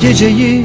Geceyi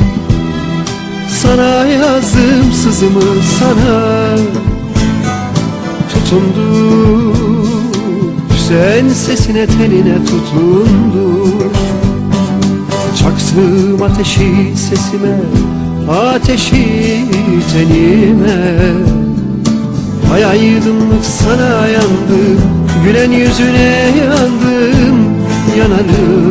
sana yazdım sızımı sana Tutundu Sen sesine teline tutundu Çaksım ateşi sesime Ateşi tenime. Ay aydınlık sana yandım Gülen yüzüne yandım Yanarım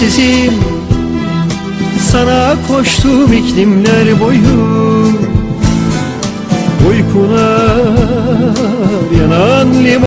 Sensizim sana koştum iklimler boyu. Uykular yanan liman